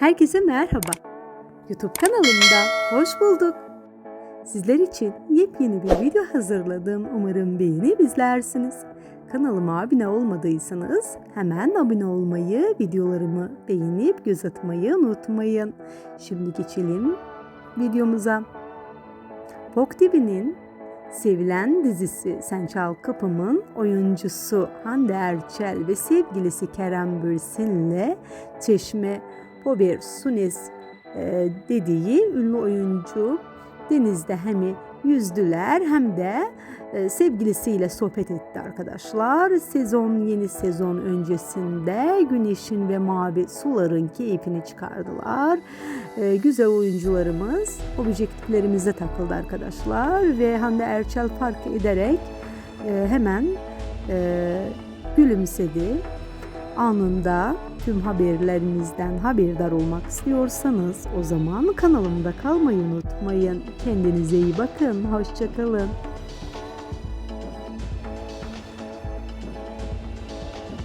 Herkese merhaba. YouTube kanalımda hoş bulduk. Sizler için yepyeni bir video hazırladım. Umarım beğenip izlersiniz. Kanalıma abone olmadıysanız hemen abone olmayı, videolarımı beğenip göz atmayı unutmayın. Şimdi geçelim videomuza. Pok TV'nin sevilen dizisi Sen Çal Kapım'ın oyuncusu Hande Erçel ve sevgilisi Kerem Bürsin'le Çeşme Pober Sunes e, dediği ünlü oyuncu denizde hem yüzdüler hem de e, sevgilisiyle sohbet etti arkadaşlar. Sezon yeni sezon öncesinde güneşin ve mavi suların keyfini çıkardılar. E, güzel oyuncularımız objektiflerimize takıldı arkadaşlar ve Hande Erçel fark ederek e, hemen e, gülümsedi anında tüm haberlerimizden haberdar olmak istiyorsanız o zaman kanalımda kalmayı unutmayın. Kendinize iyi bakın. Hoşçakalın.